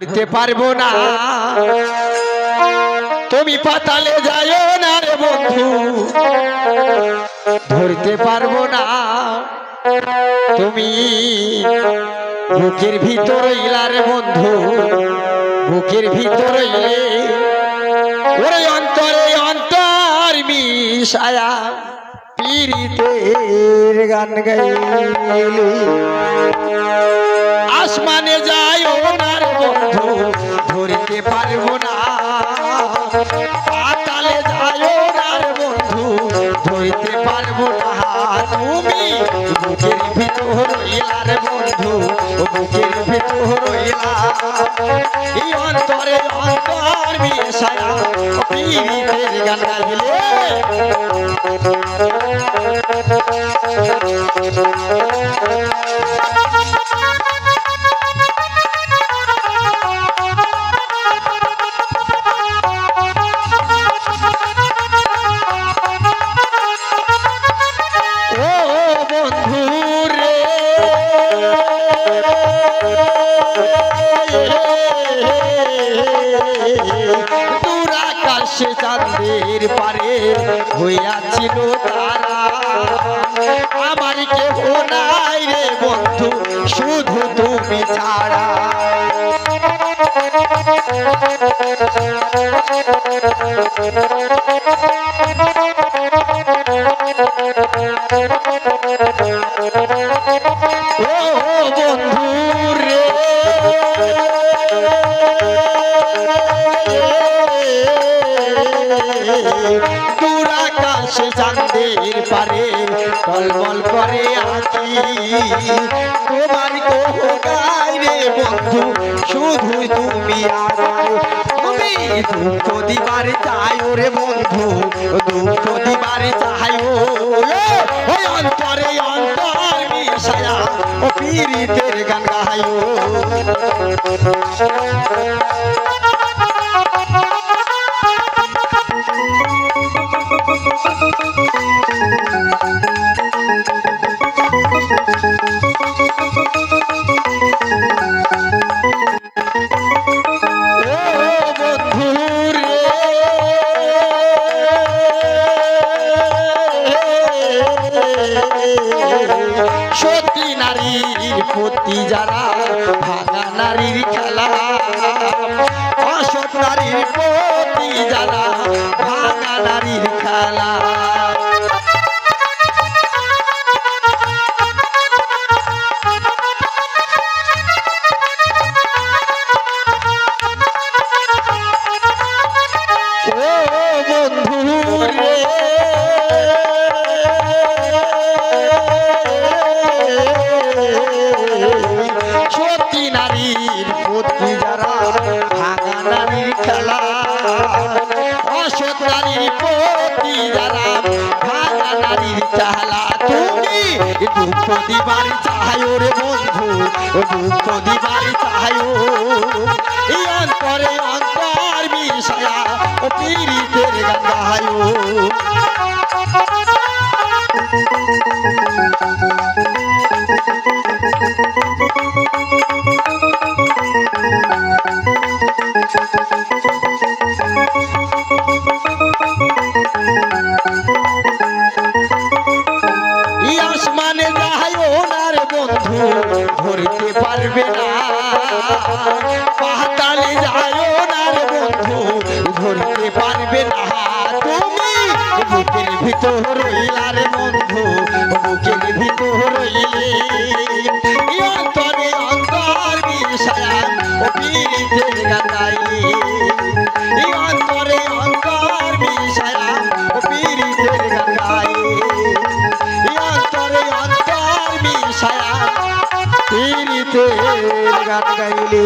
করতে পারব না। তুমি পাতালে যাও না রে বন্ধু। ধরতে পারব না। তুমি বুকের ভিতর ইলার বন্ধু। বুকের ভিতর ইলে ওরে অন্তরে অন্তর মিশায়া পীড়িতের গান গাইলি। ভিতর ইলার বন্ধু বুকের ভিতর এই অন্তরে অন্তর মিশায়া পীড়িতের গান গাইলে ও দূর আকাশে চাঁদের পারে হইয়াছিল তারা। আমার কেহ নাই রে বন্ধু, শুধু তুমি ছাড়া। ও বন্ধু চাঁদের পারে টলমল করে আঁকি তোমার গাই রে বন্ধু? শুধু তুমি আমার তুমি দুঃখ দিবার চাই রে বন্ধু, দুঃখ দিবার চাই ওই অন্তরে অন্তর মিশায়া ও পীড়িতের গান গাইও। ভাঙা নারীর খেলা। অসৎ নারীর প্রতি জানা ভাঙা নারীর খেলা। অসৎ নারীর প্রতি যারা ভাঙা নারীর চালা, তুমি দুঃখ দিবার চাহায়ো রে বন্ধু, দুঃখ দিবার চাহায়ো। এই অন্তরে অন্তর মিশায়া ও পীড়িতের গান গাহায়ো এই পারবে না। পাতালে যায় ওনার বন্ধু, ধরতে পারবে না। তুমি বুকের ভিতর রইলার বন্ধু, বুকের ভিতর রইলে অন্তরে মিশায়া ও পীড়িতের অন্তর মিশায়া ও পীড়িতের অন্তর মিশায়া পীড়িতের গান গাইলে